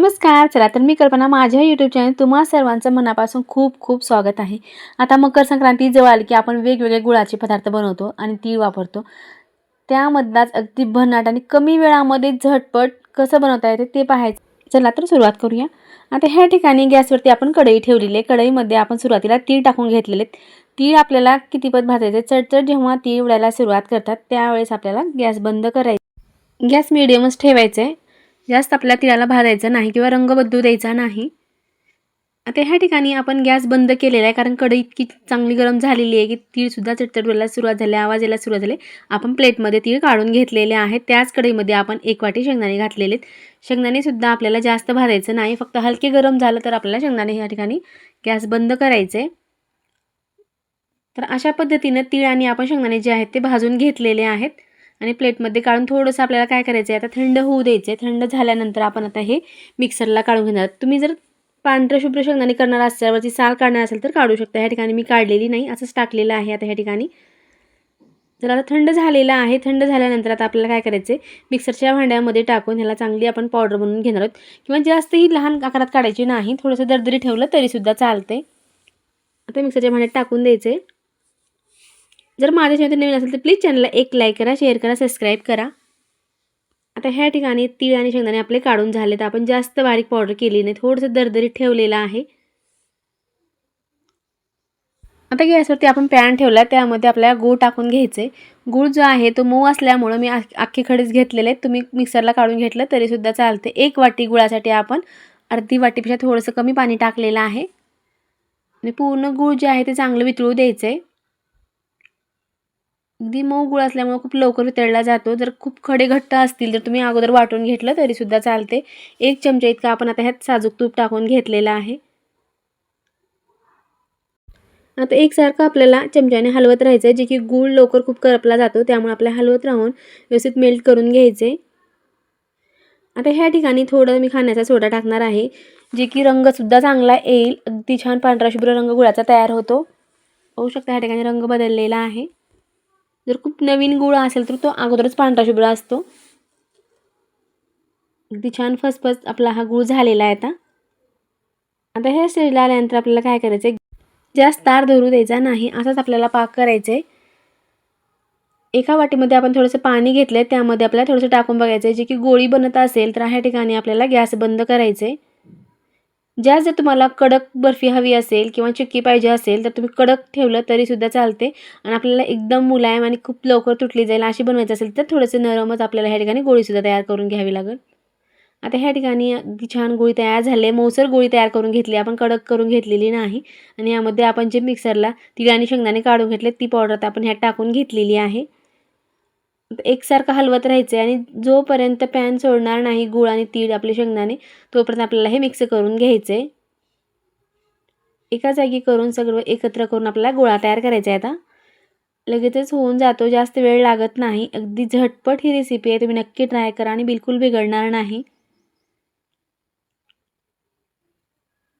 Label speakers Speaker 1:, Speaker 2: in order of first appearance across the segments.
Speaker 1: नमस्कार चला तर मी कल्पना माझ्या यूट्यूब चॅनल तुम्हा सर्वांचं मनापासून खूप खूप स्वागत आहे. आता मकर संक्रांती जवळ आली की आपण वेगवेगळे गुळाचे पदार्थ बनवतो आणि तीळ वापरतो. त्यामधलाच अगदी भन्नाट आणि कमी वेळामध्ये झटपट कसं बनवता येते ते पाहायचं. चला तर सुरुवात करूया. आता ह्या ठिकाणी गॅसवरती आपण कढई ठेवलेली आहे. कढईमध्ये आपण सुरुवातीला तीळ टाकून घेतलेले आहेत. तीळ आपल्याला कितीपत भाजायचे चटचट जेव्हा तीळ उडायला सुरुवात करतात त्यावेळेस आपल्याला गॅस बंद करायचा गॅस मिडियमच ठेवायचं आहे. जास्त आपल्या तिळाला भाजायचं नाही किंवा रंग बदलू द्यायचा नाही. आता ह्या ठिकाणी आपण गॅस बंद केलेला आहे कारण कढई इतकी चांगली गरम झालेली आहे की तीळसुद्धा चटचट व्हायला सुरुवात झाली आवाज यायला सुरुवात झाली. आपण प्लेटमध्ये तीळ काढून घेतलेले आहेत त्याच कढईमध्ये आपण एक वाटी शेंगदाणे घातलेले आहेत. शेंगदाणेसुद्धा आपल्याला जास्त भाजायचं नाही फक्त हलके गरम झालं तर आपल्याला शेंगदाणे ह्या ठिकाणी गॅस बंद करायचे. तर अशा पद्धतीनं तीळ आणि आपण शेंगदाणे जे आहेत ते भाजून घेतलेले आहेत. आणि प्लेटमध्ये काढून थोडंसं आपल्याला काय करायचं आहे आता थंड होऊ द्यायचं आहे थंड झाल्यानंतर आपण आता हे मिक्सरला काढून घेणार तुम्ही जर पांढऱ्या शुभ्र शेंगदाणे करणार असल्यावरती साल काढणार असेल तर काढू शकता. ह्या ठिकाणी मी काढलेली नाही असंच टाकलेलं आहे आता ह्या ठिकाणी. जर आता थंड झालेलं आहे थंड झाल्यानंतर आता आपल्याला काय करायचं आहे मिक्सरच्या भांड्यामध्ये टाकून ह्याला चांगली आपण पावडर बनवून घेणार आहोत. किंवा जास्तही लहान आकारात काढायची नाही थोडंसं दरदरी ठेवलं तरीसुद्धा चालते आता मिक्सरच्या भांड्यात टाकून द्यायचे जर माझ्या चॅनल नवीन असेल तर प्लीज चॅनलला एक लाईक करा शेअर करा सबस्क्राईब करा. आता ह्या ठिकाणी तीळ आणि शेंगदाणे आपले काढून झाले तर आपण जास्त बारीक पावडर केली नाही थोडंसं दरदरीत ठेवलेलं आहे. आता गॅसवरती आपण पॅन ठेवला त्यामध्ये आपल्याला गूळ टाकून घ्यायचे गूळ जो आहे तो मऊ असल्यामुळं मी अख्खी खडीच घेतलेले आहेत. तुम्ही मिक्सरला काढून घेतलं तरीसुद्धा चालते एक वाटी गुळासाठी आपण अर्धी वाटीपेक्षा थोडंसं कमी पाणी टाकलेलं आहे. आणि पूर्ण गूळ जे आहे ते चांगलं वितळू द्यायचं आहे अगदी मऊ गुळ असल्यामुळे खूप लवकर वितळला जातो. जर खूप खडे घट्ट असतील तर तुम्ही अगोदर वाटून घेतलं तरीसुद्धा चालते. एक चमचा इतका आपण आता ह्यात साजूक तूप टाकून घेतलेलं आहे. आता एकसारखं आपल्याला चमच्याने हलवत राहायचं आहे जे की गूळ लवकर खूप करपला जातो त्यामुळे आपल्याला हलवत राहून व्यवस्थित मेल्ट करून घ्यायचे. आता ह्या ठिकाणी थोडं मी खाण्याचा सोडा टाकणार आहे जे की रंगसुद्धा चांगला येईल. अगदी छान पांढरा शुभ्र रंग गुळाचा तयार होतो. होऊ शकता ह्या ठिकाणी रंग बदललेला आहे. जर खूप नवीन गुळ असेल तर तो अगोदरच पांढरा शुभ्र असतो. अगदी छान फसफस आपला हा गुळ झालेला आहे आता. आता हे स्टेजला आल्यानंतर आपल्याला काय करायचं आहे जास्त तार धरू द्यायचा नाही असाच आपल्याला पाक करायचं आहे एका वाटीमध्ये आपण थोडंसं पाणी घेतलं आहे त्यामध्ये आपल्याला थोडंसं टाकून बघायचं आहे जे की गोळी बनत असेल तर ह्या ठिकाणी आपल्याला गॅस बंद करायचं आहे ज्या जर तुम्हाला कडक बर्फी हवी असेल किंवा चिक्की पाहिजे असेल तर तुम्ही कडक ठेवलं तरीसुद्धा चालते. आणि आपल्याला एकदम मुलायम आणि खूप लवकर तुटली जाईल अशी बनवायची असेल तर थोडंसं नरमच आपल्याला ह्या ठिकाणी गोळीसुद्धा तयार करून घ्यावी लागेल. आता ह्या ठिकाणी अगदी छान गोळी तयार झाले मौसर गोळी तयार करून घेतली आपण कडक करून घेतलेली नाही. आणि यामध्ये आपण जे मिक्सरला तिळ आणि शेंगदाणे काढून घेतले ती पावडर आपण ह्यात टाकून घेतलेली आहे. एकसारखं हलवत राहायचं आहे आणि जोपर्यंत पॅन सोडणार नाही गुळ आणि तीळ आपले शेंगदाणे तोपर्यंत आपल्याला हे मिक्स करून घ्यायचं आहे एका जागी करून सगळं एकत्र करून आपल्याला गोळा तयार करायचा आहे आता. लगेचच होऊन जातो जास्त वेळ लागत नाही. अगदी झटपट ही रेसिपी आहे तुम्ही नक्की ट्राय करा आणि बिलकुल बिघडणार नाही.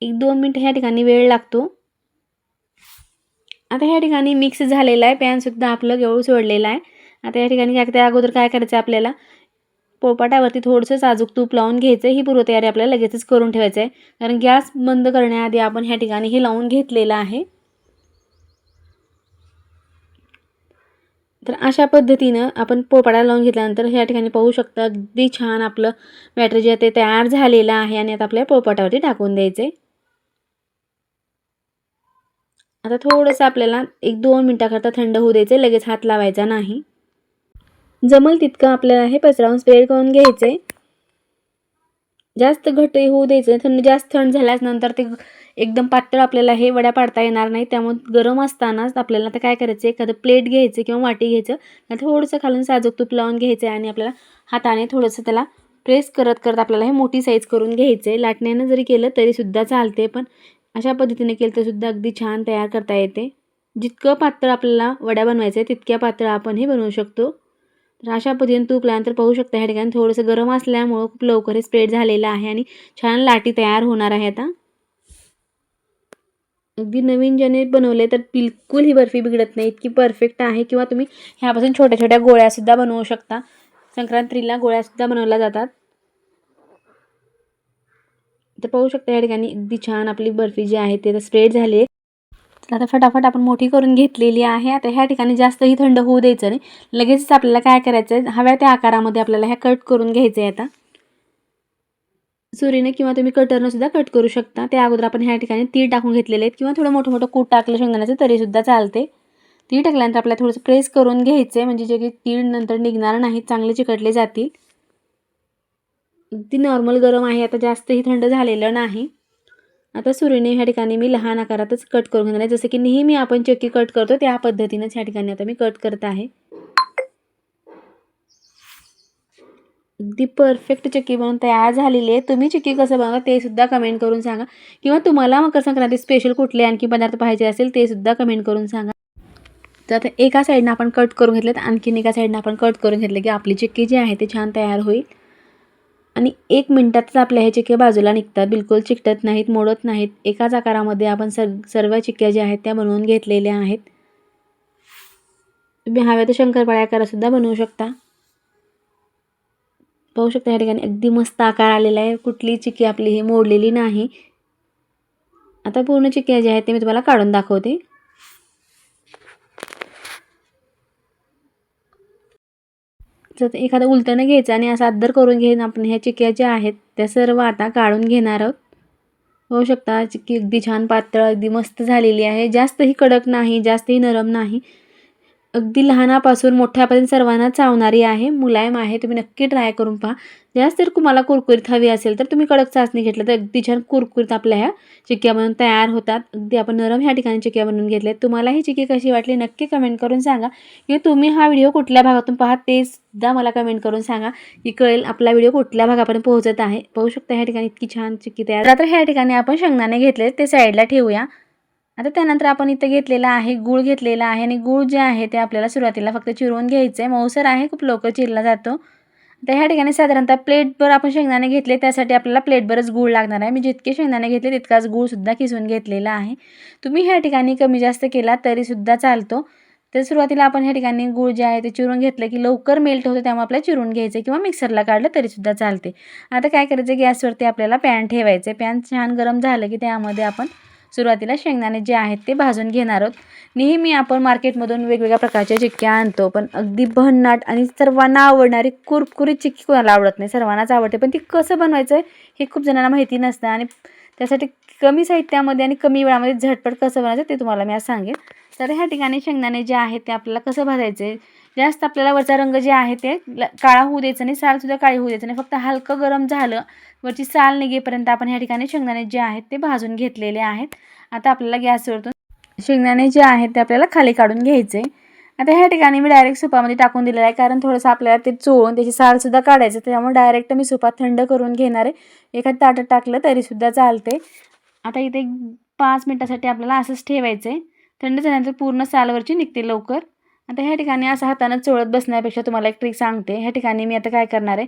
Speaker 1: एक दोन मिनटं ह्या ठिकाणी वेळ लागतो. आता ह्या ठिकाणी मिक्स झालेला आहे पॅनसुद्धा आपलं गवळ सोडलेलं आहे. आता या ठिकाणी काय त्या अगोदर काय करायचं आपल्याला? पोपाटावरती थोडंसं साजूक तूप लावून घ्यायचं. ही पूर्वतयारी आपल्याला लगेचच करून ठेवायचं आहे कारण गॅस बंद करण्याआधी आपण ह्या ठिकाणी हे लावून घेतलेलं आहे. तर अशा पद्धतीनं आपण पोपाटा लावून घेतल्यानंतर ह्या ठिकाणी पाहू शकता अगदी छान आपलं बॅटर जे आहे ते तयार झालेलं आहे आणि आता आपल्या पोपाटावरती टाकून द्यायचे आता थोडंसं आपल्याला एक दोन मिनटाकरता थंड होऊ द्यायचं लगेच हात लावायचा नाही. जमल तितकं आपल्याला हे पसरावून स्प्रेड करून घ्यायचे. जास्त घट होऊ द्यायचं. थंड जास्त थंड झाल्यास नंतर ते एकदम पातळ आपल्याला हे वड्या पाडता येणार नाही. त्यामुळे गरम असतानाच आपल्याला आता काय करायचं? एखादं प्लेट घ्यायचं किंवा वाटी घ्यायचं. थोडंसं खालून साजूक तूप लावून घ्यायचं आहे आणि आपल्याला हाताने थोडंसं त्याला प्रेस करत करत आपल्याला हे मोठी साईज करून घ्यायचं आहे लाटण्यानं जरी केलं तरीसुद्धा चालते पण अशा पद्धतीने केलं तर सुद्धा अगदी छान तयार करता येते. जितकं पातळ आपल्याला वड्या बनवायचं आहे तितक्या पातळ आपण हे बनवू शकतो. तर अशा पद्धतीने तूप लावल्यानंतर पाहू शकता ह्या ठिकाणी थोडंसं गरम असल्यामुळं खूप लवकर हे स्प्रेड झालेलं आहे आणि छान लाटी तयार होणार आहे आता. अगदी नवीन ज्याने बनवले तर बिलकुल ही बर्फी बिघडत नाही. इतकी परफेक्ट आहे किंवा तुम्ही ह्यापासून छोट्या छोट्या गोळ्यासुद्धा बनवू शकता. संक्रांतीला गोळ्यासुद्धा बनवल्या जातात. तर पाहू शकता या ठिकाणी अगदी छान आपली बर्फी जी आहे ते स्प्रेड झाली आहे. आता फटाफट आपण मोठी करून घेतलेली आहे. आता ह्या ठिकाणी जास्तही थंड होऊ द्यायचं नाही. लगेचच आपल्याला काय करायचं आहे हव्या त्या आकारामध्ये आपल्याला ह्या कट करून घ्यायचं आहे आता. सुरीने किंवा तुम्ही कटरनं सुद्धा कट करू शकता. त्या अगोदर आपण ह्या ठिकाणी तीळ टाकून घेतलेले आहेत. किंवा थोडं मोठं मोठं कूट टाकलं शेंगदाण्याचं तरीसुद्धा चालते तीळ टाकल्यानंतर आपल्याला थोडंसं प्रेस करून घ्यायचं आहे म्हणजे जे की तीळ नंतर निघणार नाहीत चांगले चिकटले जातील. ती नॉर्मल गरम आहे. आता जास्तही थंड झालेलं नाही. आता सुरीने ह्या ठिकाणी मी लहान आकारातच कट करून घेणार आहे. जसं की नेहमी आपण चक्की कट करतो त्या पद्धतीनंच ह्या ठिकाणी आता मी कट करत आहे. अगदी परफेक्ट चक्की बनवून तयार झालेली आहे. तुम्ही चक्की कसं बनवा ते सुद्धा कमेंट करून सांगा. किंवा तुम्हाला मकर संक्रांती स्पेशल कुठले आणखी पदार्थ पाहिजे असेल ते सुद्धा कमेंट करून सांगा. तर आता एका साईडनं आपण कट करून घेतलं तर आणखीन एका साईडनं आपण कट करून घेतलं की आपली चिक्की जी आहे ते छान तयार होईल. आणि एक मिनटातच आपल्या ह्या चिक्क्या बाजूला निघतात. बिलकुल चिकटत नाहीत मोडत नाहीत. एकाच आकारामध्ये आपण सर सर्व चिक्क्या ज्या आहेत त्या बनवून घेतलेल्या आहेत. तुम्ही हव्या तर शंकरपाळ्या आकारासुद्धा बनवू शकता. पाहू शकता या ठिकाणी अगदी मस्त आकार आलेला आहे. कुठली चिक्की आपली ही मोडलेली नाही. आता पूर्ण चिक्क्या ज्या आहेत ते मी तुम्हाला काढून दाखवते. तर एखादं उलटणं घ्यायचं आणि असं आदर करून घेऊन आपण ह्या चिक्या ज्या आहेत त्या सर्व आता काढून घेणार आहोत. होऊ शकता चिक्की अगदी छान पातळ अगदी मस्त झालेली आहे. जास्तही कडक नाही जास्तही नरम नाही. अगदी लहानापासून मोठ्यापर्यंत सर्वांना चावणारी आहे मुलायम आहे तुम्ही नक्की ट्राय करून पहा. जास्त जर तुम्हाला कुरकुरीत हवी असेल तर तुम्ही कडक चाचणी घेतलं तर अगदी छान कुरकुरीत आपल्या ह्या चिक्क्या बनवून तयार होतात. अगदी आपण नरम ह्या ठिकाणी चिक्क्या बनवून घेतल्या तुम्हाला ही चिक्की कशी वाटली नक्की कमेंट करून सांगा. किंवा तुम्ही हा व्हिडिओ कुठल्या भागातून पाहा ते सुद्धा मला कमेंट करून सांगा की कळेल आपला व्हिडिओ कुठल्या भागापर्यंत पोहोचत आहे. पाहू शकता ह्या ठिकाणी इतकी छान चिक्की तयार. तर ह्या ठिकाणी आपण शेंगदाणे घेतले ते साईडला ठेवूया. आता त्यानंतर आपण इथं घेतलेला आहे गूळ घेतलेला आहे आणि गूळ जे आहे ते आपल्याला सुरुवातीला फक्त चिरवून घ्यायचं आहे मऊसर आहे खूप लवकर चिरला जातो. तर ह्या ठिकाणी साधारणतः प्लेटभर आपण शेंगदाणे घेतले त्यासाठी आपल्याला प्लेटभरच गूळ लागणार आहे. मी जितके शेंगदाणे घेतले तितकाच गूळसुद्धा किसून घेतलेला आहे. तुम्ही ह्या ठिकाणी कमी जास्त केला तरीसुद्धा चालतो. तर सुरुवातीला आपण ह्या ठिकाणी गूळ जे आहे ते चिरून घेतलं की लवकर मेल्ट होतं त्यामुळे आपल्याला चिरून घ्यायचं किंवा मिक्सरला काढलं तरीसुद्धा चालते. आता काय करायचं गॅसवरती आपल्याला पॅन ठेवायचं पॅन छान गरम झालं की त्यामध्ये आपण सुरुवातीला शेंगदाणे जे आहेत ते भाजून घेणार आहोत. नेहमी आपण मार्केटमधून वेगवेगळ्या प्रकारच्या चिक्क्या आणतो पण अगदी भन्नाट आणि सर्वांना आवडणारी कुरकुरीत चिक्की कोणाला आवडत नाही सर्वांनाच आवडते. पण ती कसं बनवायचं आहे हे खूप जणांना माहिती नसतं आणि त्यासाठी कमी साहित्यामध्ये आणि कमी वेळामध्ये झटपट कसं बनायचं ते तुम्हाला मी आज सांगेन. तर ह्या ठिकाणी शेंगदाणे जे आहेत ते आपल्याला कसं भाजायचे जास्त आपल्याला वरचा रंग जे आहे ते काळा होऊ द्यायचा नाही सालसुद्धा काळी होऊ द्यायचं नाही. फक्त हलकं गरम झालं वरची साल निघेपर्यंत आपण ह्या ठिकाणी शेंगदाणे जे आहेत ते भाजून घेतलेले आहेत. आता आपल्याला गॅसवरतून शेंगदाणे जे आहेत ते आपल्याला खाली काढून घ्यायचे आता ह्या ठिकाणी मी डायरेक्ट सुपामध्ये टाकून दिलेलं आहे कारण थोडंसं आपल्याला ते चोळून त्याची सालसुद्धा काढायचं त्यामुळे डायरेक्ट मी सुपात थंड करून घेणार आहे. एखाद ताटात टाकलं तरीसुद्धा चालते आता इथे पाच मिनटासाठी आपल्याला असंच ठेवायचं आहे थंड झाल्यानंतर पूर्ण सालवरची निघते लवकर. आता ह्या ठिकाणी असं हातानं चोळत बसण्यापेक्षा तुम्हाला एक ट्रिक सांगते. ह्या ठिकाणी मी आता काय करणार आहे?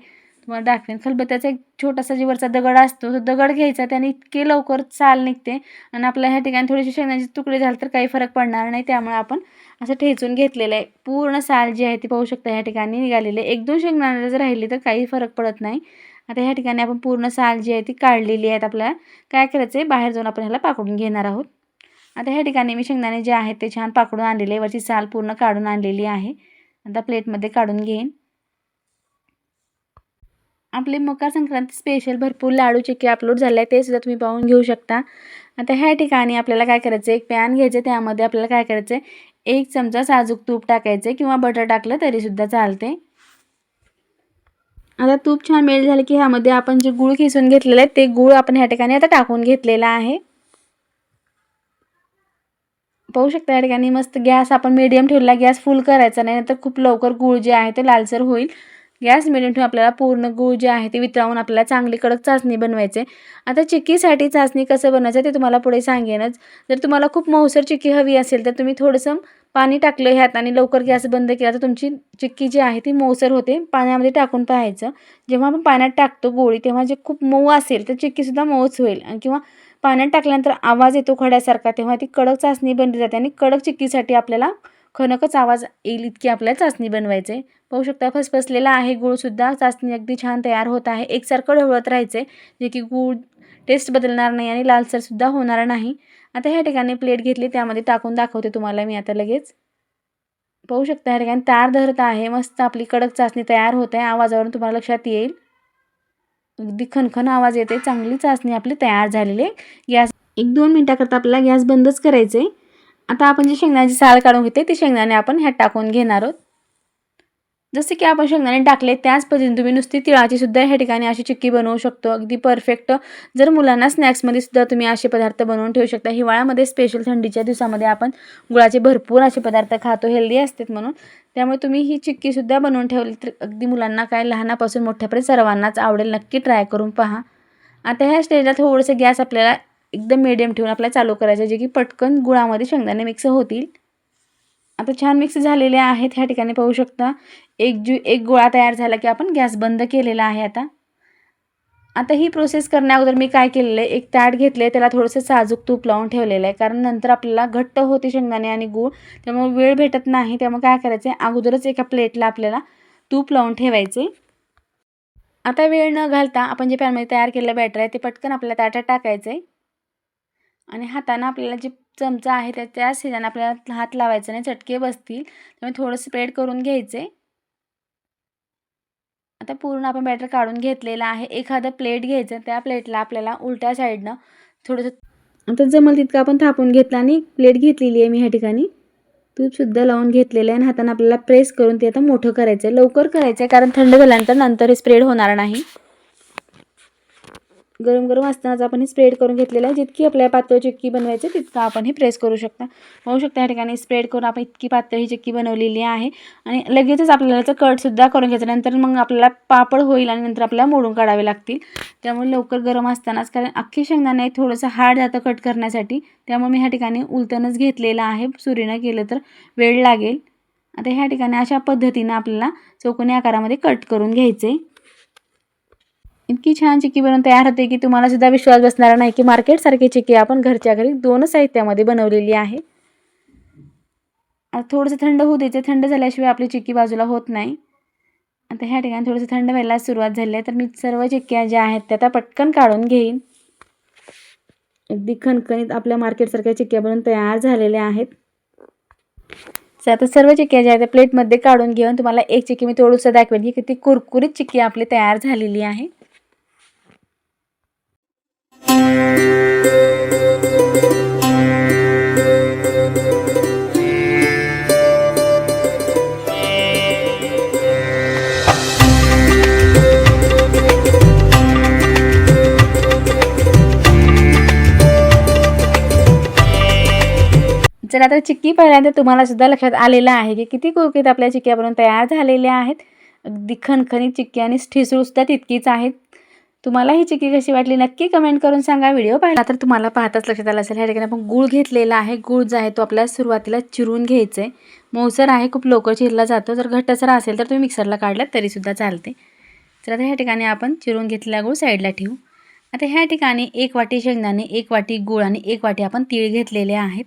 Speaker 1: तुम्हाला दाखवेन. खलबत्त्याचा एक छोटासा जीवरचा दगड असतो तो दगड घ्यायचा त्याने इतके लवकर चाल निघते आणि आपल्या ह्या ठिकाणी थोडीशी शेंगण्याचे तुकडे झाले तर काही फरक पडणार नाही. त्यामुळे आपण असं ठेचून घेतलेलं आहे. पूर्ण साल जी आहे ती पाहू शकता ह्या ठिकाणी निघालेले एक दोन शेंगदाणे जर राहिली तर काही फरक पडत नाही. आता ह्या ठिकाणी आपण पूर्ण साल जी आहे ती काढलेली आहेत आपल्याला काय करायचं आहे बाहेर जाऊन आपण ह्याला पाकडून घेणार आहोत. आता ह्या ठिकाणी मी शेंगदाणे जे आहेत ते छान पाकडून आणलेले वरची साल पूर्ण काढून आणलेली आहे. आता प्लेटमध्ये काढून घेईन. आपले मकर संक्रांती स्पेशल भरपूर लाडू चिक्की अपलोड झाले आहे ते सुद्धा तुम्ही पाहून घेऊ शकता. आता ह्या ठिकाणी आपल्याला काय करायचं एक पॅन घ्यायचं त्यामध्ये आपल्याला काय करायचं आहे? एक चमचा साजूक तूप टाकायचं किंवा बटर टाकलं तरीसुद्धा चालते. आता तूप छान मेल्ट झालं की ह्यामध्ये आपण जे गूळ खिसून घेतलेलं आहे ते गूळ आपण ह्या ठिकाणी आता टाकून घेतलेला आहे. पाहू शकता या ठिकाणी मस्त गॅस आपण मीडियम ठेवला गॅस फुल करायचा नाही तर खूप लवकर गूळ जे आहे ते लालसर होईल. गॅस मिडियम ठेवून आपल्याला पूर्ण गूळ जे आहे ते वितळवून आपल्याला चांगली कडक चाचणी बनवायचे आता चिक्कीसाठी चाचणी कसं बनवायचं ते तुम्हाला पुढे सांगेनच. जर तुम्हाला खूप मऊसर चिक्की हवी असेल तर तुम्ही थोडंसं पाणी टाकलं ह्यात आणि लवकर गॅस बंद केला तर तुमची चिक्की जी आहे ती मऊसर होते पाण्यामध्ये टाकून पाहायचं. जेव्हा आपण पाण्यात टाकतो गोळी तेव्हा जे खूप मऊ असेल तर चिक्कीसुद्धा मऊच होईल. किंवा पाण्यात टाकल्यानंतर आवाज येतो खड्यासारखा तेव्हा ती कडक चाचणी बनली जाते आणि कडक चिक्कीसाठी आपल्याला खनकच आवाज येईल इतकी आपल्याला चाचणी बनवायचे. पाहू शकता फसफसलेला आहे गुळसुद्धा चाचणी अगदी छान तयार होत आहे. एकसारखं ढवळत राहायचे जे की गूळ टेस्ट बदलणार नाही आणि लालसरसुद्धा होणार नाही. आता ह्या ठिकाणी प्लेट घेतली त्यामध्ये टाकून दाखवते तुम्हाला मी आता लगेच. पाहू शकता ह्या ठिकाणी तार धरत आहे. मस्त आपली कडक चाचणी तयार होत आहे. आवाजावरून तुम्हाला लक्षात येईल. अगदी खनखन आवाज येते चांगली चाचणी आपली तयार झालेली आहे. गॅस एक दोन मिनटाकरता आपल्याला गॅस बंदच करायचे आता आपण जे शेंगदाण्याची साल काढून घेते ते शेंगदाणे आपण ह्यात टाकून घेणार आहोत. जसे की आपण शेंगदाणे टाकले त्याच पद्धतीने तुम्ही नुसती तिळाची सुद्धा ह्या ठिकाणी अशी चिक्की बनवू शकतो. अगदी परफेक्ट जर मुलांना स्नॅक्समध्ये सुद्धा तुम्ही असे पदार्थ बनवून ठेवू शकता. हिवाळ्यामध्ये स्पेशल थंडीच्या दिवसामध्ये आपण गुळाचे भरपूर असे पदार्थ खातो हेल्दी असतात म्हणून. त्यामुळे तुम्ही ही चिक्कीसुद्धा बनवून ठेवली तर अगदी मुलांना काय लहानापासून मोठ्यापर्यंत सर्वांनाच आवडेल. नक्की ट्राय करून पहा. आता ह्या स्टेजला थोडंसं गॅस आपल्याला एकदम मिडियम ठेवून आपल्याला चालू करायचं जे की पटकन गुळामध्ये शेंगदाणे मिक्स होतील. आता छान मिक्स झालेले आहेत ह्या ठिकाणी पाहू शकता. एक जू एक गोळा तयार झाला की आपण गॅस बंद केलेला आहे आता. आता ही प्रोसेस करण्या अगोदर मी काय केलेलं आहे? एक ताट घेतले त्याला थोडंसं साजूक तूप लावून ठेवलेलं आहे. कारण नंतर आपल्याला घट्ट होते शेंगदाणे आणि गूळ त्यामुळे वेळ भेटत नाही. त्यामुळे काय करायचं आहे अगोदरच एका प्लेटला आपल्याला तूप लावून ठेवायचे आता वेळ न घालता आपण जे पॅनमध्ये तयार केलेलं बॅटर आहे ते पटकन आपल्या ताटात टाकायचं आहे आणि हातानं आपल्याला जे चमचा आहे त्या त्याच ह्याच्यानं आपल्याला हात लावायचा नाही चटके बसतील. त्यामुळे थोडं स्प्रेड करून घ्यायचे. आता पूर्ण आपण बॅटर काढून घेतलेला आहे. एखादं प्लेट घ्यायचं त्या प्लेटला आपल्याला उलट्या साईडनं थोडंसं आता जमल तितकं आपण थापून घेतला आणि प्लेट घेतलेली आहे मी ह्या ठिकाणी. तूपसुद्धा लावून घेतलेलं आहे आणि हाताने आपल्याला प्रेस करून ते आता मोठं करायचं आहे लवकर करायचं आहे कारण थंड झाल्यानंतर नंतर हे स्प्रेड होणार नाही. गरम गरम असतानाच आपण हे स्प्रेड करून घेतलेलं आहे. जितकी आपल्याला पातळ चिक्की बनवायची तितकं आपण हे प्रेस करू शकता. पाहू शकता या ठिकाणी स्प्रेड करून आपण इतकी पातळ ही चिक्की बनवलेली आहे. आणि लगेचच आपल्याला याचं कटसुद्धा करून घ्यायचं. नंतर मग आपल्याला पापड होईल आणि नंतर आपल्याला मोडून काढावे लागतील. त्यामुळे लवकर गरम असतानाच कारण अख्खी शेंगदाणे थोडंसं हार्ड जातं कट करण्यासाठी. त्यामुळे मी ह्या ठिकाणी उलटणच घेतलेलं आहे. सुरीनं केलं तर वेळ लागेल. आता ह्या ठिकाणी अशा पद्धतीनं आपल्याला चौकोनी आकारामध्ये कट करून घ्यायचे इतकी छान चिक्की बनवून तयार होते की तुम्हाला सुद्धा विश्वास बसणार नाही की मार्केटसारखी चिक्की आपण घरच्या घरी दोन साहित्यामध्ये बनवलेली आहे. थोडंसं थंड होऊ द्यायचं. थंड झाल्याशिवाय आपली चिक्की बाजूला होत नाही. आता ह्या ठिकाणी थोडंसं थंड व्हायला सुरुवात झाली आहे. तर मी सर्व चिक्क्या ज्या आहेत त्या आता पटकन काढून घेईन. अगदी खणखणीत आपल्या मार्केटसारख्या चिक्क्या बनवून तयार झालेल्या आहेत. तर आता सर्व चिक्क्या ज्या आहेत त्या प्लेटमध्ये काढून घेऊन तुम्हाला एक चिक्की मी थोडंसं दाखवेन की किती कुरकुरीत चिक्की आपली तयार झालेली आहे. चला आता चिक्की पहिल्यांदा तुम्हाला सुद्धा लक्षात आलेलं आहे की किती कुरकुरीत आपल्या चिक्क्या बनवून तयार झालेल्या आहेत. अगदी खणखणीत चिक्की आणि ठिसूळसुद्धा तितकीच आहेत. तुम्हाला ही चिक्की कशी वाटली नक्की कमेंट करून सांगा. व्हिडिओ पाहिला तर तुम्हाला पाहताच लक्षात आलं असेल. ह्या ठिकाणी आपण गूळ घेतलेला आहे. गूळ जो आहे तो आपल्याला सुरुवातीला चिरून घ्यायचा आहे मौसर आहे खूप लवकर चिरला जातो. जर घट्टसरा असेल तर तुम्ही मिक्सरला काढलात तरीसुद्धा चालते. तर आता ह्या ठिकाणी आपण चिरून घेतलेला गूळ साईडला ठेवू. आता ह्या ठिकाणी एक वाटी शेंगदाणे एक वाटी गूळ आणि एक वाटी आपण तीळ घेतलेले आहेत.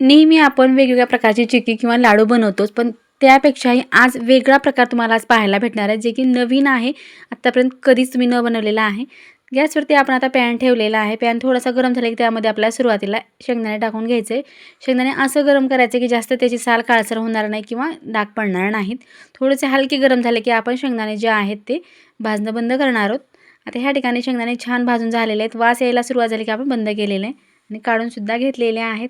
Speaker 1: नेहमी आपण वेगवेगळ्या प्रकारची चिक्की किंवा लाडू बनवतोच पण त्यापेक्षाही आज वेगळा प्रकार तुम्हाला आज पाहायला भेटणार आहे जे की नवीन आहे. आत्तापर्यंत कधीच तुम्ही न बनवलेला आहे. गॅसवरती आपण आता पॅन ठेवलेला आहे. पॅन थोडासा गरम झाला की त्यामध्ये आपल्याला सुरुवातीला शेंगदाणे टाकून घ्यायचे. आहे शेंगदाणे असं गरम करायचं की जास्त त्याची साल काळसर होणार नाही किंवा डाग पडणार नाहीत. थोडेसे हलके गरम झाले की आपण शेंगदाणे जे आहेत ते भाजणं बंद करणार आहोत. आता ह्या ठिकाणी शेंगदाणे छान भाजून झालेले आहेत. वास यायला सुरुवात झाली की आपण बंद केलेले आहे आणि काढूनसुद्धा घेतलेले आहेत.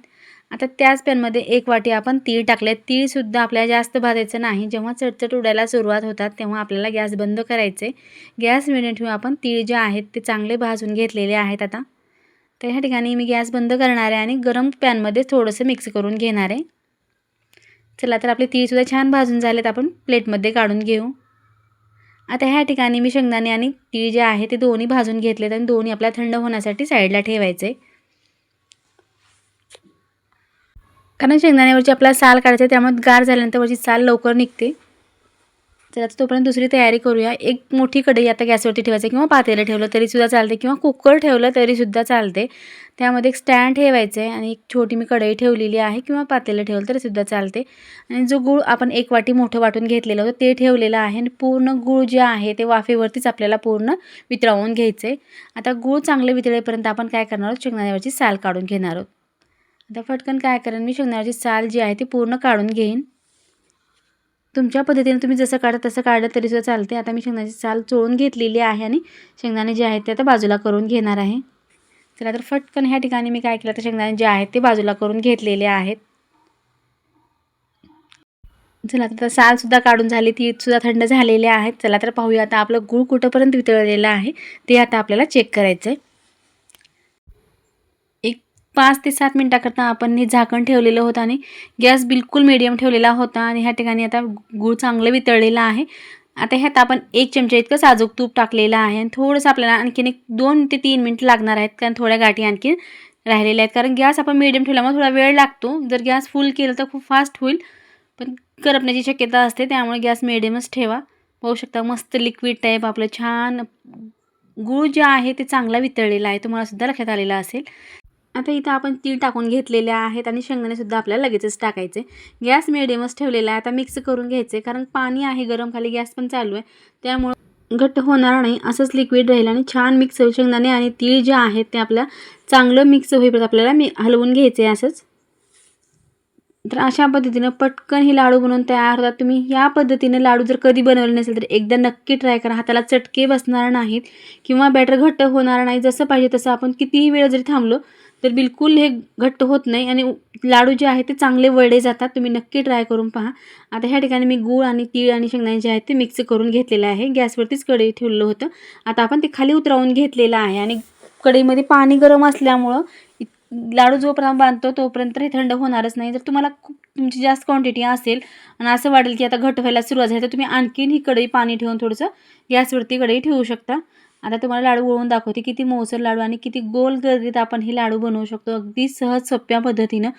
Speaker 1: आता त्याच पॅनमध्ये एक वाटी आपण तीळ टाकले तीळसुद्धा आपल्याला जास्त भाजायचं नाही. जेव्हा चटचट उडायला सुरुवात होतात तेव्हा आपल्याला गॅस बंद करायचे गॅस मिडियम ठेवून आपण तीळ जे आहेत ते चांगले भाजून घेतलेले आहेत आता. तर ह्या ठिकाणी मी गॅस बंद करणार आहे आणि गरम पॅनमध्ये थोडंसं मिक्स करून घेणार आहे. चला तर आपले तीळसुद्धा छान भाजून झालेत. आपण प्लेटमध्ये काढून घेऊ. आता ह्या ठिकाणी मी शेंगदाणे आणि तीळ जे आहे ते दोन्ही भाजून घेतलेत आणि दोन्ही आपल्या थंड होण्यासाठी साईडला ठेवायचे कारण शेंगदाण्यावरची आपल्याला साल काढायची त्यामुळे गार झाल्यानंतर वरची साल लवकर निघते. तर आता तोपर्यंत दुसरी तयारी करूया. एक मोठी कढई आता गॅसवरती ठेवायचं किंवा पातेलं ठेवलं तरीसुद्धा चालते किंवा कुकर ठेवलं तरीसुद्धा चालते. त्यामध्ये एक स्टँड ठेवायचं आहे आणि एक छोटी मी कढई ठेवलेली आहे किंवा पातेलं ठेवलं तरीसुद्धा चालते. आणि जो गूळ आपण एक वाटी मोठं वाटून घेतलेलं होतं ते ठेवलेलं आहे आणि पूर्ण गूळ जे आहे ते वाफेवरतीच आपल्याला पूर्ण वितळवून घ्यायचं आहे आता गूळ चांगलं वितळेपर्यंत आपण काय करणार आहोत? शेंगदाण्यावरची साल काढून घेणार आहोत. आता फटकन काय करेन मी? शेंगदाण्याची साल जी आहे ती पूर्ण काढून घेईन. तुमच्या पद्धतीने तुम्ही जसं काढा तसं काढलं तरीसुद्धा चालते आता मी शेंगदाण्याची साल चोळून घेतलेली आहे आणि शेंगदाणे जे आहेत ते आता बाजूला करून घेणार आहे. चला तर फटकन ह्या ठिकाणी मी काय केलं तर शेंगदाणे जे आहेत ते बाजूला करून घेतलेले आहेत. चला आता सालसुद्धा काढून झाली ती सुद्धा थंड झालेली आहेत चला तर पाहूया आता आपलं गूळ कुठंपर्यंत वितळलेलं आहे ते आता आपल्याला चेक करायचं आहे पाच ते सात मिनटाकरता आपण हे झाकण ठेवलेलं होतं आणि गॅस बिलकुल मीडियम ठेवलेला होता आणि ह्या ठिकाणी आता गूळ चांगलं वितळलेलं आहे. आता ह्यात आपण एक चमचा इतकं साजूक तूप टाकलेलं आहे आणि थोडंसं आपल्याला आणखीन एक दोन ते तीन मिनटं लागणार आहेत कारण थोड्या गाठी आणखी राहिलेल्या आहेत. कारण गॅस आपण मीडियम ठेवल्यामुळे थोडा वेळ लागतो. जर गॅस फुल केलं तर खूप फास्ट होईल. पण करपण्याची शक्यता असते त्यामुळे गॅस मिडियमच ठेवा. पाहू शकता मस्त लिक्विड टाईप आपलं छान गूळ जे आहे ते चांगला वितळलेला आहे. तुम्हाला सुद्धा लक्षात आलेला असेल. आता इथं आपण तीळ टाकून घेतलेले आहेत आणि शेंगदाणेसुद्धा आपल्याला लगेचच टाकायचे. गॅस मिडियमच ठेवलेला आहे. आता मिक्स करून घ्यायचे कारण पाणी आहे गरम खाली गॅस पण चालू आहे. त्यामुळं घट्ट होणार नाही. असंच लिक्विड राहील आणि छान मिक्स होईल. शेंगदाणे आणि तीळ जे आहेत ते आपल्या चांगलं मिक्स होईपर्यंत आपल्याला मी हलवून घ्यायचे आहे असंच. तर अशा पद्धतीनं पटकन हे लाडू बनवून तयार होतात. तुम्ही या पद्धतीने लाडू जर कधी बनवले नसेल तर एकदा नक्की ट्राय करा. हाताला चटके बसणार नाहीत किंवा बॅटर घट्ट होणार नाही. जसं पाहिजे तसं आपण कितीही वेळ जरी थांबलो तर बिलकुल हे घट्ट होत नाही आणि लाडू जे आहे ते चांगले वळले जातात. तुम्ही नक्की ट्राय करून पहा. आता ह्या ठिकाणी मी गूळ आणि तीळ आणि शेंगदाणे जे आहेत ते मिक्स करून घेतलेलं आहे. गॅसवरतीच कढई ठेवलं होतं. आता आपण ते खाली उतरवून घेतलेलं आहे आणि कढईमध्ये पाणी गरम असल्यामुळं लाडू जोपर्यंत बांधतो तोपर्यंत हे थंड होणारच नाही. जर तुम्हाला खूप तुमची जास्त क्वांटिटी असेल आणि असं वाटेल की आता घट व्हायला सुरुवात झाली तर तुम्ही आणखीन ही कढई पाणी ठेवून थोडंसं गॅसवरती कढई ठेवू शकता. आता तुम्हाला लाडू वळून दाखवते किती मोसर लाडू आणि किती गोल गर्दीत आपण हे लाडू बनवू शकतो. अगदी सहज सोप्या पद्धतीनं.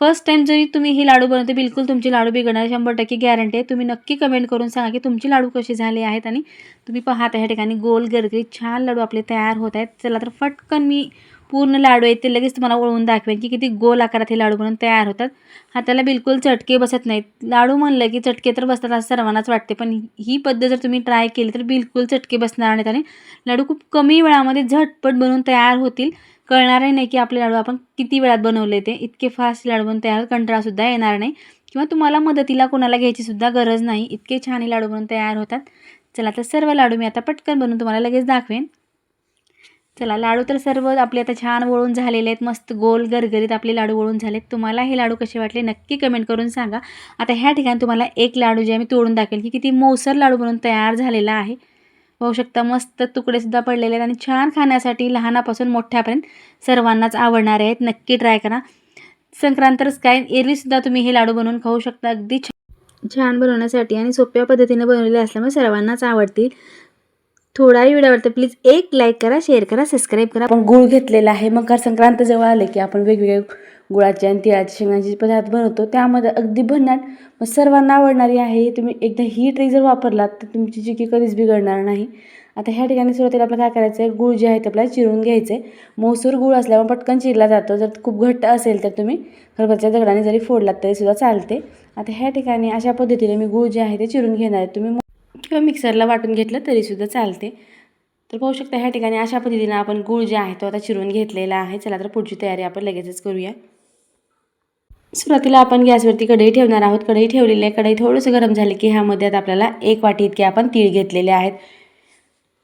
Speaker 1: फर्स्ट टाईम जरी तुम्ही हे लाडू बनवते बिलकुल तुमचे लाडू बिघडणार शंभर टक्के गॅरंटी आहे. तुम्ही नक्की कमेंट करून सांगा की तुमचे लाडू कसे झाले आहेत आणि तुम्ही पाहता ह्या ठिकाणी गोल गर्दीत छान लाडू आपले तयार होत आहेत. चला तर फटकन मी पूर्ण लाडू आहेत ते लगेच तुम्हाला ओळवून दाखवेन की किती गोल आकारात हे लाडू बनवून तयार होतात. हाताला बिलकुल चटके बसत नाहीत. लाडू म्हणलं की चटके तर बसतात असं सर्वांनाच वाटते पण ही पद्धत जर तुम्ही ट्राय केली तर बिलकुल चटके बसणार नाहीत आणि लाडू खूप कमी वेळामध्ये झटपट बनवून तयार होतील. कळणारही नाही की आपले लाडू आपण किती वेळात बनवले ते. इतके फास्ट लाडू बनून तयार कंटाळासुद्धा येणार नाही. किंवा तुम्हाला मदतीला कोणाला घ्यायचीसुद्धा गरज नाही. इतके छान हे लाडू बनवून तयार होतात. चला तर सर्व लाडू मी आता पटकन बनवून तुम्हाला लगेच दाखवेन. चला लाडू तर सर्व आपले आता छान वळून झालेले आहेत मस्त गोल गरगरीत आपले लाडू वळून झालेत. तुम्हाला हे लाडू कसे वाटले नक्की कमेंट करून सांगा. आता ह्या ठिकाणी तुम्हाला एक लाडू जे आहे मी तोडून दाखवेल की किती मौसर लाडू बनवून तयार झालेला आहे. पाहू शकता मस्त तुकडेसुद्धा पडलेले आहेत आणि छान खाण्यासाठी लहानापासून मोठ्यापर्यंत सर्वांनाच आवडणारे आहेत. नक्की ट्राय करा. संक्रांतच काय एरवीसुद्धा तुम्ही हे लाडू बनवून खाऊ शकता. अगदी छान. छान बनवण्यासाठी आणि सोप्या पद्धतीने बनवलेले असल्यामुळे सर्वांनाच आवडतील. थोडाही व्हिडिओ आवडतो प्लीज एक लाईक करा शेअर करा सबस्क्राईब करा. आपण गुळ घेतलेला आहे. मकर संक्रांत जवळ आले की आपण वेगवेगळे गुळाचे आणि तिळाचे शेंगांचे पदार्थ बनवतो त्यामध्ये अगदी भन्नाट मग सर्वांना आवडणारी आहे. तुम्ही एकदा ही ट्रिक जर वापरलात तर तुमची चिकी कधीच बिघडणार नाही. आता ह्या ठिकाणी सुरुवातीला आपल्याला काय करायचं आहे गूळ जे आहे ते आपल्याला चिरून घ्यायचं आहे मोसूर गूळ असल्यामुळे पटकन चिरला जातो. जर खूप घट्ट असेल तर तुम्ही खरबरच्या दगडाने जरी फोडलात तरीसुद्धा चालते. आता ह्या ठिकाणी अशा पद्धतीने मी गूळ जे आहे ते चिरून घेणार आहे. तुम्ही किंवा मिक्सरला वाटून घेतलं तरीसुद्धा चालते. तर पाहू शकता ह्या ठिकाणी अशा पद्धतीनं आपण गूळ जे आहे तो आता चिरून घेतलेला आहे. चला तर पुढची तयारी आपण लगेचच करूया. सुरुवातीला आपण गॅसवरती कढई ठेवणार आहोत. कढई ठेवलेली आहे. कढई थोडंसं गरम झाले की ह्यामध्ये आता आपल्याला एक वाटी इतके आपण तीळ घेतलेले आहेत.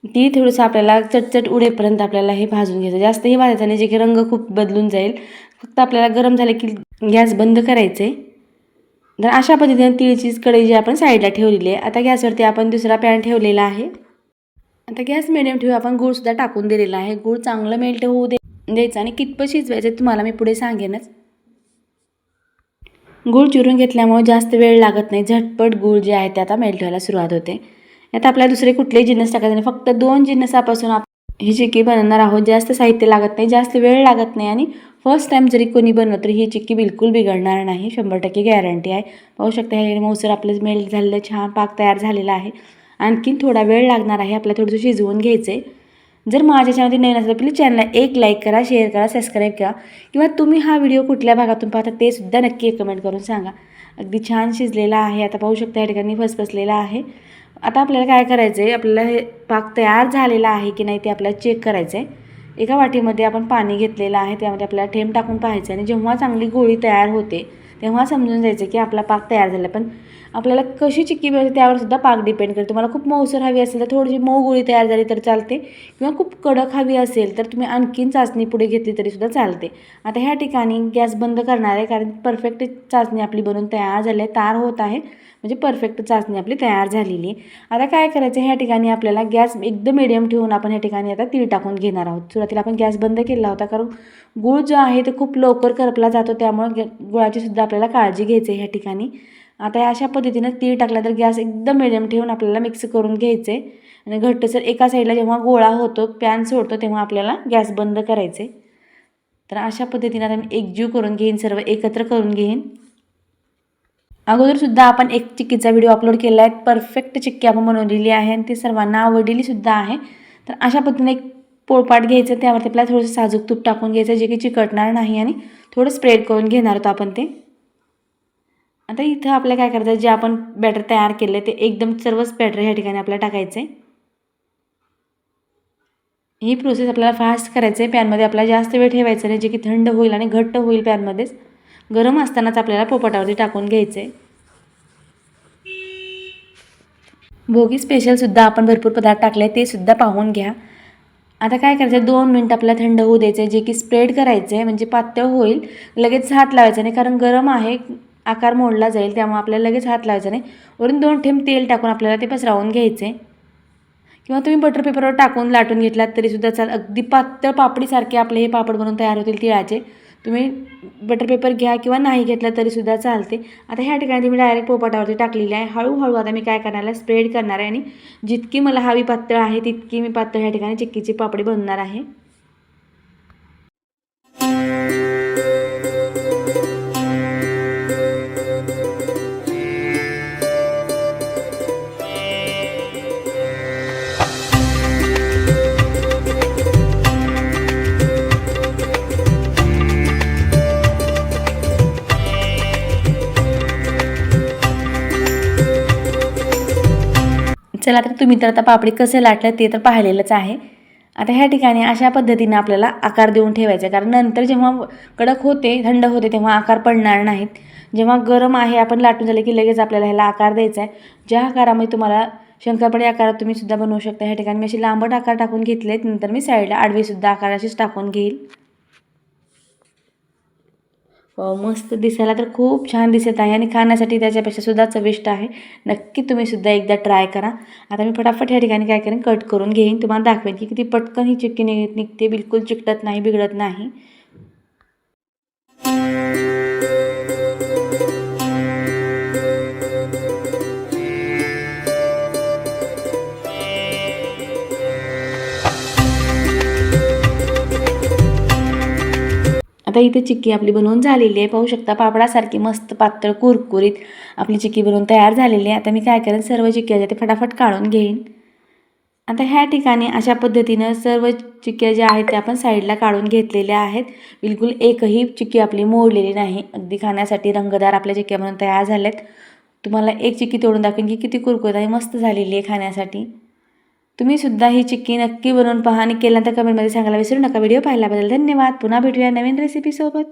Speaker 1: तीळ थोडंसं आपल्याला चटचट उडेपर्यंत आपल्याला हे भाजून घ्यायचं. जास्त हे भाजायचं नाही जे की रंग खूप बदलून जाईल. फक्त आपल्याला गरम झाले की गॅस बंद करायचे तर अशा पद्धतीने तिळचीच कढई जी आपण साईडला ठेवलेली आहे आता गॅसवरती आपण दुसरा पॅन ठेवलेला आहे. आता गॅस मिडियम ठेवू आपण गूळसुद्धा टाकून दिलेला आहे. गूळ चांगलं मेल्ट होऊ दे द्यायचं आणि कितपत शिजवायचं तुम्हाला मी पुढे सांगेनच. गूळ चिरून घेतल्यामुळे जास्त वेळ लागत नाही. झटपट गूळ जे आहे ते आता मेल्ट व्हायला सुरुवात होते. आता आपल्याला दुसरे कुठलेही जिन्नस टाकायचे नाही. फक्त दोन जिन्नसापासून आप ही चिकी बनवणार आहोत जास्त साहित्य लागत नाही जास्त वेळ लागत नाही आणि फर्स्ट टाईम जरी कोणी बनवलं तरी ही चिक्की बिलकुल बिघडणार नाही. शंभर टक्के गॅरंटी आहे. पाहू शकता हे मऊसर आपलं मेल्ट झालेलं छान पाक तयार झालेला आहे. आणखीन थोडा वेळ लागणार आहे आपल्याला थोडंसं शिजवून घ्यायचं आहे जर माझ्या चॅनलमध्ये नवीन असेल तर प्लीज चॅनलला एक लाईक करा शेअर करा सबस्क्राईब करा. किंवा तुम्ही हा व्हिडिओ कुठल्या भागातून पाहता ते सुद्धा नक्की कमेंट करून सांगा. अगदी छान शिजलेला आहे. आता पाहू शकता या ठिकाणी फसफसलेला आहे. आता आपल्याला काय करायचं आहे आपल्याला हे पाक तयार झालेला आहे की नाही ते आपल्याला चेक करायचं आहे एका वाटीमध्ये आपण पाणी घेतलेलं आहे त्यामध्ये आपल्याला ठेम टाकून पाहायचं आणि जेव्हा चांगली गोळी तयार होते तेव्हा समजून जायचं की आपला पाक तयार झाला. पण आपल्याला कशी चिक्की मिळते त्यावर सुद्धा पाक डिपेंड करते. तुम्हाला खूप मऊसर हवी असेल तर थोडीशी मऊ गोळी तयार झाली तर चालते. किंवा खूप कडक हवी असेल तर तुम्ही आणखीन चाचणी पुढे घेतली तरी सुद्धा चालते. आता ह्या ठिकाणी गॅस बंद करणार आहे कारण परफेक्ट चाचणी आपली बनवून तयार झाली आहे तार होत आहे. म्हणजे परफेक्ट चाचणी आपली तयार झालेली. आहे आता काय करायचं ह्या ठिकाणी आपल्याला गॅस एकदम मिडियम ठेवून आपण ह्या ठिकाणी आता तीळ टाकून घेणार आहोत. सुरुवातीला आपण गॅस बंद केला होता कारण गूळ जो आहे तो खूप लवकर करपला जातो त्यामुळं ग गुळाची सुद्धा आपल्याला काळजी घ्यायची ह्या ठिकाणी. आता अशा पद्धतीनं तीळ टाकला तर गॅस एकदम मिडियम ठेवून आपल्याला मिक्स करून घ्यायचे आणि घट्टसर एका साईडला जेव्हा गोळा होतो पॅन सोडतो तेव्हा आपल्याला गॅस बंद करायचे तर अशा पद्धतीनं आता मी एकजीव करून घेईन सर्व एकत्र करून घेईन. अगोदरसुद्धा आपण एक चिक्कीचा व्हिडिओ अपलोड केला आहे. परफेक्ट चिक्की आपण बनवलेली आहे आणि ती सर्वांना आवडलेलीसुद्धा आहे. तर अशा पद्धतीने एक पोळपाट घ्यायचं त्यावरती आपल्याला थोडंसं साजूक तूप टाकून घ्यायचं जे की चिकटणार नाही आणि थोडं स्प्रेड करून घेणार होतो आपण ते. आता इथं आपल्या काय करायचं जे आपण बॅटर तयार केलं आहे ते एकदम सर्वच बॅटर ह्या ठिकाणी आपल्याला टाकायचं आहे ही प्रोसेस आपल्याला फास्ट करायचं आहे पॅनमध्ये आपल्याला जास्त वेळ ठेवायचं नाही जे की थंड होईल आणि घट्ट होईल पॅनमध्येच गरम असतानाच आपल्याला पोपटावरती टाकून घ्यायचं आहे भोगी स्पेशलसुद्धा आपण भरपूर पदार्थ टाकले ते सुद्धा पाहून घ्या. आता काय करायचं? दोन मिनटं आपल्याला थंड होऊ द्यायचं आहे जे की स्प्रेड करायचं आहे म्हणजे पातळ होईल लगेच हात लावायचा नाही कारण गरम आहे आकार मोडला जाईल त्यामुळे आपल्याला लगेच हात लावायचा नाही. वरून दोन ठेंब तेल टाकून आपल्याला ते पसरावून घ्यायचं आहे किंवा तुम्ही बटर पेपरवर टाकून लाटून घेतलात तरीसुद्धा चाल अगदी पातळ पापडीसारखे आपले हे पापड बनवून तयार होतील तिळाचे. तुम्ही बटर पेपर घ्या किंवा नाही घेतला तरीसुद्धा चालते. आता ह्या ठिकाणी तुम्ही डायरेक्ट पोपाटावरती टाकलेली आहे. हळूहळू आता मी काय करणार आहे स्प्रेड करणार आहे आणि जितकी मला हवी पातळ आहे तितकी मी पातळ ह्या ठिकाणी चिक्कीची पापडी बनवणार आहे. चला तर तुम्ही तर आता पापडी कसे लाटलं ते तर पाहिलेलंच आहे. आता ह्या ठिकाणी अशा पद्धतीने आपल्याला आकार देऊन ठेवायचा आहे. कारण नंतर जेव्हा कडक होते थंड होते तेव्हा आकार पडणार नाहीत. जेव्हा गरम आहे आपण लाटून झाले की लगेच आपल्याला ह्याला आकार द्यायचा आहे. ज्या आकारामध्ये तुम्हाला शंकरपाळी आकारात तुम्ही सुद्धा बनवू शकता. ह्या ठिकाणी मी अशी लांबट आकार टाकून घेतलेत. नंतर मी साईडला आडवीसुद्धा आकाराशीच टाकून घेईल. मस्त दिसायला तर खूप छान दिसत आहे आणि खाण्यासाठी त्याच्यापेक्षा सुद्धा चविष्ट आहे. नक्की तुम्ही सुद्धा एकदा ट्राय करा. आता मी फटाफट या ठिकाणी काय करेन कट करून घेईन. तुम्हाला दाखवेन की किती पटकन ही चिक्की निघत निघते. बिलकुल चिकटत नाही बिघडत नाही. आता इथे चिक्की आपली बनवून झालेली आहे. पाहू शकता पापडासारखी मस्त पातळ कुरकुरीत आपली चिक्की बनवून तयार झालेली आहे. आता मी काय करेन सर्व चिक्क्या ज्या ते फटाफट काढून घेईन. आता ह्या ठिकाणी अशा पद्धतीनं सर्व चिक्क्या ज्या आहेत त्या आपण साईडला काढून घेतलेल्या आहेत. बिलकुल एकही चिक्की आपली मोडलेली नाही. अगदी खाण्यासाठी रंगदार आपल्या चिक्क्या बनवून तयार झाल्यात. तुम्हाला एक चिक्की तोडून दाखवेन की किती कुरकुरीत आहे मस्त झालेली आहे खाण्यासाठी. तुम्ही सुद्धा ही चिक्की नक्की बनवून पहा आणि केल्यानंतर कमेंटमध्ये सांगायला विसरू नका. व्हिडिओ पाहिल्याबद्दल धन्यवाद. पुन्हा भेटूया नवीन रेसिपीसोबत